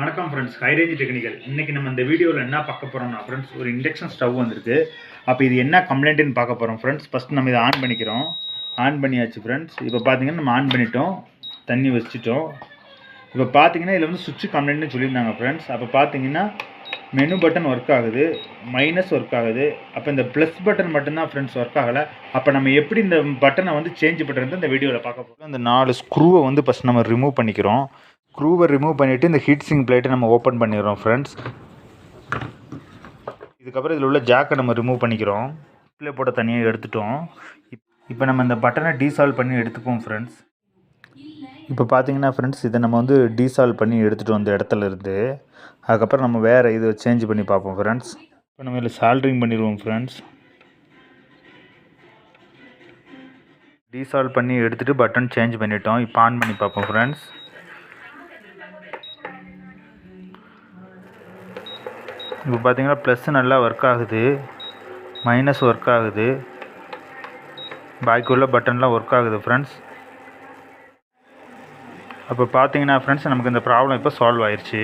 வணக்கம் friends ஹைரேஞ்ச் technical இன்றைக்கி நம்ம இந்த வீடியோவில் என்ன பார்க்க போகிறோம்னா ஃப்ரெண்ட்ஸ் ஒரு இண்டக்ஷன் ஸ்டவ் வந்திருக்கு. அப்போ இது என்ன கம்ப்ளைண்ட்டுன்னு பார்க்க போகிறோம் ஃப்ரெண்ட்ஸ் ஃபஸ்ட் நம்ம இதை ஆன் பண்ணிக்கிறோம். ஆன் பண்ணியாச்சு ஃப்ரெண்ட்ஸ் இப்போ பார்த்தீங்கன்னா நம்ம ஆன் பண்ணிட்டோம். தண்ணி வச்சுட்டோம். இப்போ பார்த்தீங்கன்னா இதில் வந்து சுவிட்ச் கம்ப்ளைண்ட்னு சொல்லியிருந்தாங்க ஃப்ரெண்ட்ஸ் அப்போ பார்த்தீங்கன்னா மெனு பட்டன் ஒர்க் ஆகுது. மைனஸ் ஒர்க் ஆகுது. அப்போ இந்த ப்ளஸ் பட்டன் மட்டும்தான் ஃப்ரெண்ட்ஸ் ஒர்க் ஆகலை. அப்போ நம்ம எப்படி இந்த பட்டனை வந்து சேஞ்ச் பண்ணுறது இந்த வீடியோவில் பார்க்க போகிறோம் இந்த நாலு ஸ்க்ரூவை வந்து ஃபஸ்ட் நம்ம ரிமூவ் பண்ணிக்கிறோம். ஸ்க்ரூவை ரிமூவ் பண்ணிவிட்டு இந்த ஹீட் சிங் பிளேட்டை நம்ம ஓப்பன் பண்ணிடுறோம் ஃப்ரெண்ட்ஸ் இதுக்கப்புறம் இதில் உள்ள ஜாக்கை நம்ம ரிமூவ் பண்ணிக்கிறோம். டிஸ்பிளே போட்ட தனியாக எடுத்துட்டோம். இப்போ நம்ம இந்த பட்டனை டீசால்வ் பண்ணி எடுத்துப்போம் ஃப்ரெண்ட்ஸ் இப்போ பார்த்தீங்கன்னா ஃப்ரெண்ட்ஸ் இதை நம்ம வந்து டீசால்வ் பண்ணி எடுத்துகிட்டு வந்த இடத்துல இருந்து. அதுக்கப்புறம் நம்ம வேறு இது சேஞ்ச் பண்ணி பார்ப்போம் ஃப்ரெண்ட்ஸ் இப்போ நம்ம இதில் சால்ட்ரிங் பண்ணிடுவோம் ஃப்ரெண்ட்ஸ் டீசால்வ் பண்ணி எடுத்துகிட்டு பட்டன் சேஞ்ச் பண்ணிட்டோம். இப்போ ஆன் பண்ணி பார்ப்போம் ஃப்ரெண்ட்ஸ் இப்போ பார்த்தீங்கன்னா ப்ளஸ் நல்லா ஒர்க் ஆகுது. மைனஸ் ஒர்க் ஆகுது. பாக்கி உள்ள பட்டன்லாம் ஒர்க் ஆகுது ஃப்ரெண்ட்ஸ் அப்போ பார்த்தீங்கன்னா ஃப்ரெண்ட்ஸ் நமக்கு இந்த ப்ராப்ளம் இப்போ சால்வ் ஆயிடுச்சு